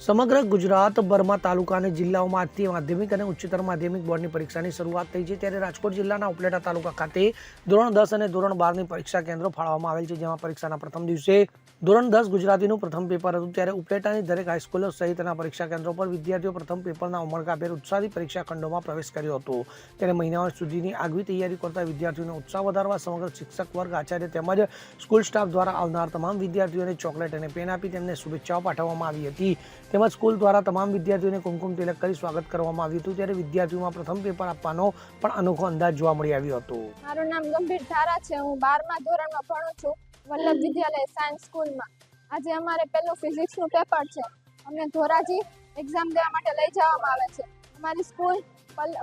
સમગ્ર ગુજરાતભરમાં તાલુકા અને જિલ્લાઓમાં આજથી માધ્યમિક અને ઉચ્ચતર માધ્યમિક બોર્ડની પરીક્ષાની શરૂઆત થઈ છે. ત્યારે રાજકોટ જિલ્લાના ઉપલેટા તાલુકા ખાતે ધોરણ દસ અને ધોરણ બારની પરીક્ષા કેન્દ્રો ફાળવવામાં આવેલ છે, જેમાં પરીક્ષાના પ્રથમ દિવસે ધોરણ દસ ગુજરાતીનું પ્રથમ પેપર હતું. ત્યારે ઉપલેટાની દરેક હાઈસ્કૂલો સહિતના પરીક્ષા કેન્દ્રો પર વિદ્યાર્થીઓ પ્રથમ પેપરના ઉમળકાભેર ઉત્સાહથી પરીક્ષા ખંડોમાં પ્રવેશ કર્યો હતો. ત્યારે મહિનાઓ સુધીની આગવી તૈયારી કરતા વિદ્યાર્થીઓનો ઉત્સાહ વધારવા સમગ્ર શિક્ષક વર્ગ, આચાર્ય તેમજ સ્કૂલ સ્ટાફ દ્વારા આવનાર તમામ વિદ્યાર્થીઓને ચોકલેટ અને પેન આપી તેમને શુભેચ્છાઓ પાઠવવામાં આવી હતી. તેમજ સ્કૂલ દ્વારા તમામ વિદ્યાર્થીઓને કુમકુમ તિલક કરી સ્વાગત કરવામાં આવ્યું હતું. ત્યારે વિદ્યાર્થીઓમાં પ્રથમ પેપર આપવાનો પણ અનોખો અંદાજ જોવા મળી આવ્યો હતો. મારું નામ ગંભીર ધારા છે. હું બારમા ધોરણમાં ભણું છું, વલ્લભ વિદ્યાલય સાયન્સ સ્કૂલમાં. આજે અમારે પહેલું ફિઝિક્સનું પેપર છે. અમને ધોરાજી એક્ઝામ દેવા માટે લઈ જવામાં આવે છે. અમારી સ્કૂલ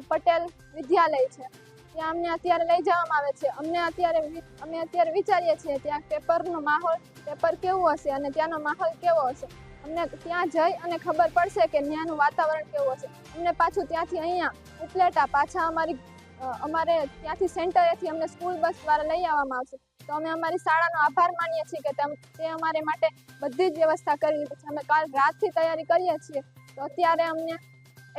પટેલ વિદ્યાલય છે. ત્યાં અમને અત્યારે લઈ જવામાં આવે છે. અમને અત્યારે અમે અત્યારે વિચારીએ છીએ ત્યાં પેપરનો માહોલ, પેપર કેવું હશે અને ત્યાંનો માહોલ કેવો હશે? અમને ત્યાં જઈ અને ખબર પડશે કે ત્યાંનું વાતાવરણ કેવું હશે. અમને પાછું ત્યાંથી અહીંયા ઉપલેટા પાછા અમારી અમારે ત્યાંથી સેન્ટરેથી અમને સ્કૂલ બસ દ્વારા લઈ આવવામાં આવશે. તો અમે અમારી શાળાનો આભાર માનીએ છીએ કે તે અમારે માટે બધી જ વ્યવસ્થા કરી છે. અમે કાલ રાતથી તૈયારી કરીએ છીએ. તો અત્યારે અમને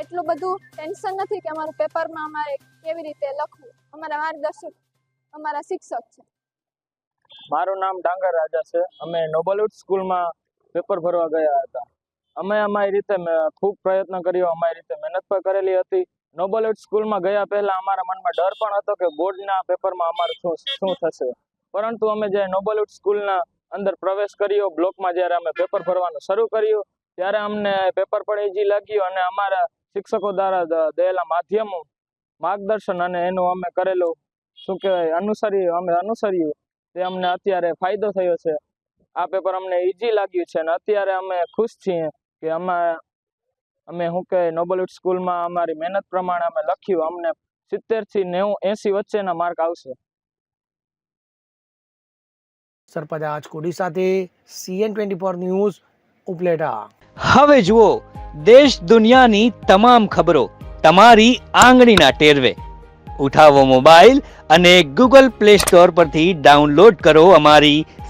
એટલું બધું ટેન્શન નથી કે અમારું પેપરમાં અમારે કેવી રીતે લખવું. અમારા માર્ગદર્શક, અમારા શિક્ષક છે. મારું નામ ડાંગર રાજા છે. અમે નોબલવુડ સ્કૂલમાં પેપર ભરવા ગયા હતા. અમે અમારી રીતે ખૂબ પ્રયત્ન કર્યો, અમારી રીતે મહેનત પણ કરેલી હતી. નોબલવુડ સ્કૂલમાં ગયા પહેલા અમારા મનમાં ડર પણ હતો કે બોર્ડના પેપરમાં અમારું શું શું થશે. પરંતુ અમે જે એડ સ્કૂલના અંદર પ્રવેશ કર્યો, બ્લોકમાં જ્યારે અમે પેપર ભરવાનું શરૂ કર્યું, ત્યારે અમને પેપર પણ ઈઝી લાગ્યું અને અમારા શિક્ષકો દ્વારા દયેલા માધ્યમો, માર્ગદર્શન અને એનું અમે કરેલું શું કહેવાય, અનુસરી, અમે અનુસર્યું. તે અમને અત્યારે ફાયદો થયો છે. આ પેપર અમને ઈઝી લાગ્યું છે અને અત્યારે અમે ખુશ છીએ કે અમે અમે શું કહે નોબલવુડ સ્કૂલમાં અમારી મહેનત પ્રમાણે અમે લખ્યું અમને સિત્તેરથી નેવું એસી વચ્ચેના માર્ક આવશે. સરપંચ કોડી સાથે CN twenty four news Upleta. હવે જુઓ દેશ દુનિયાની તમામ ખબરો તમારી આંગળીના ટેરવે. ઉઠાવો મોબાઈલ અને ગૂગલ પ્લે સ્ટોર પરથી ડાઉનલોડ કરો અમારી